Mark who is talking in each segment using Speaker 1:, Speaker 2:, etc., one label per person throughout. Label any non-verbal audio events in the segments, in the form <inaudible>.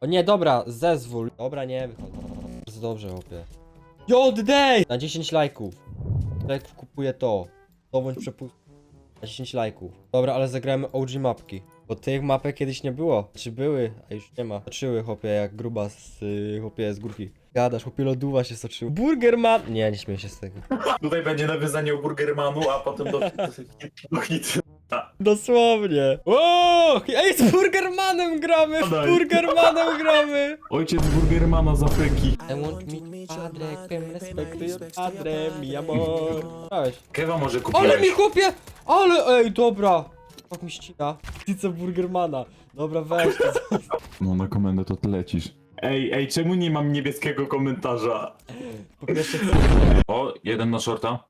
Speaker 1: O nie, dobra, zezwól. Dobra, nie. Bardzo dobrze, chłopie. Joddej! Na 10 lajków. Jak kupuję to. Dowądź przepust. Na 10 lajków. Dobra, ale zagramy OG mapki. Bo tych mapek kiedyś nie było. Czy były? A już nie ma. Soczyły, chłopie, jak gruba z, y, chłopie, z górki. Gadasz, chłopie, loduwa się soczył. Burgerman! Nie, nie śmieję się z tego.
Speaker 2: Tutaj będzie nawiązanie o Burgermanu, a potem do.
Speaker 1: Dosłownie. O! Ej, z Burgermanem gramy! Z. Burgermanem gramy!
Speaker 2: Ojciec Burgermana z Afryki.
Speaker 1: I want me padre, quem respecto your padre, mi amor. Dałeś.
Speaker 2: Kewa może kupiłeś.
Speaker 1: Ale mi chłopie! Ale ej, dobra! Tak mi ścina. Pizza Burgermana. Dobra, weź to. <laughs>
Speaker 2: No na komendę to ty lecisz. Ej, ej, czemu nie mam niebieskiego komentarza?
Speaker 1: Po pierwsze,
Speaker 2: O, jeden na shorta.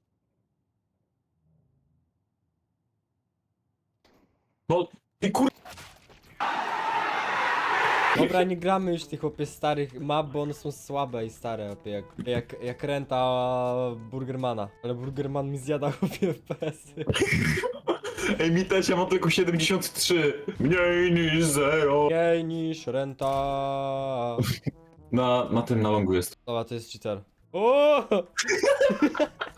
Speaker 2: No, ty kur...
Speaker 1: Dobra, nie gramy już tych opie starych map, bo one są słabe i stare, opie, jak, jak, jak renta Burgermana. Ale Burgerman mi zjada <laughs> opie FPS-y.
Speaker 2: Ej, mi też, ja mam tylko 73. Mniej niż zero.
Speaker 1: Mniej niż renta.
Speaker 2: Na, na tym, na longu jest.
Speaker 1: Dobra, to jest cheater. O! <laughs>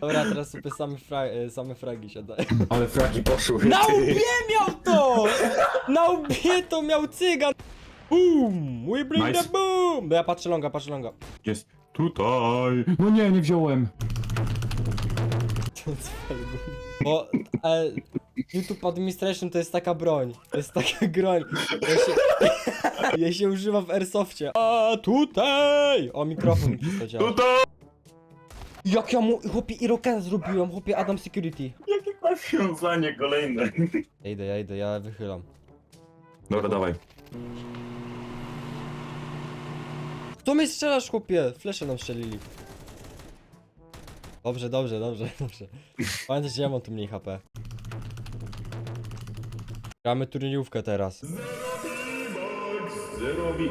Speaker 1: Dobra, teraz sobie same, fra e, same fragi się daje.
Speaker 2: Ale fragi poszły.
Speaker 1: Na łbie miał to! Na łbie to miał cygan! Boom! We bring
Speaker 2: Nice.
Speaker 1: the boom! Ja patrzę longa, patrzę longa.
Speaker 2: Jest tutaj. No nie, nie wziąłem.
Speaker 1: Bo e, YouTube Administration to jest taka broń. To jest taka broń. Ja się, ja się używa w Airsoftie. A tutaj! O, mikrofon to <laughs> działa.
Speaker 2: Tutaj!
Speaker 1: Jak ja mu, chłopie, Irokeza zrobiłem, chłopie, Adam Security.
Speaker 2: Jakie nawiązanie kolejne.
Speaker 1: Ja idę, ja idę, ja wychylam.
Speaker 2: Dobra, dawaj.
Speaker 1: Kto mnie strzelasz, chłopie? Flesze nam strzelili. Dobrze, dobrze, dobrze, <laughs> dobrze. Pamiętaj, że ja mam tu mniej HP. Gramy turniejówkę teraz.
Speaker 2: Zerowi.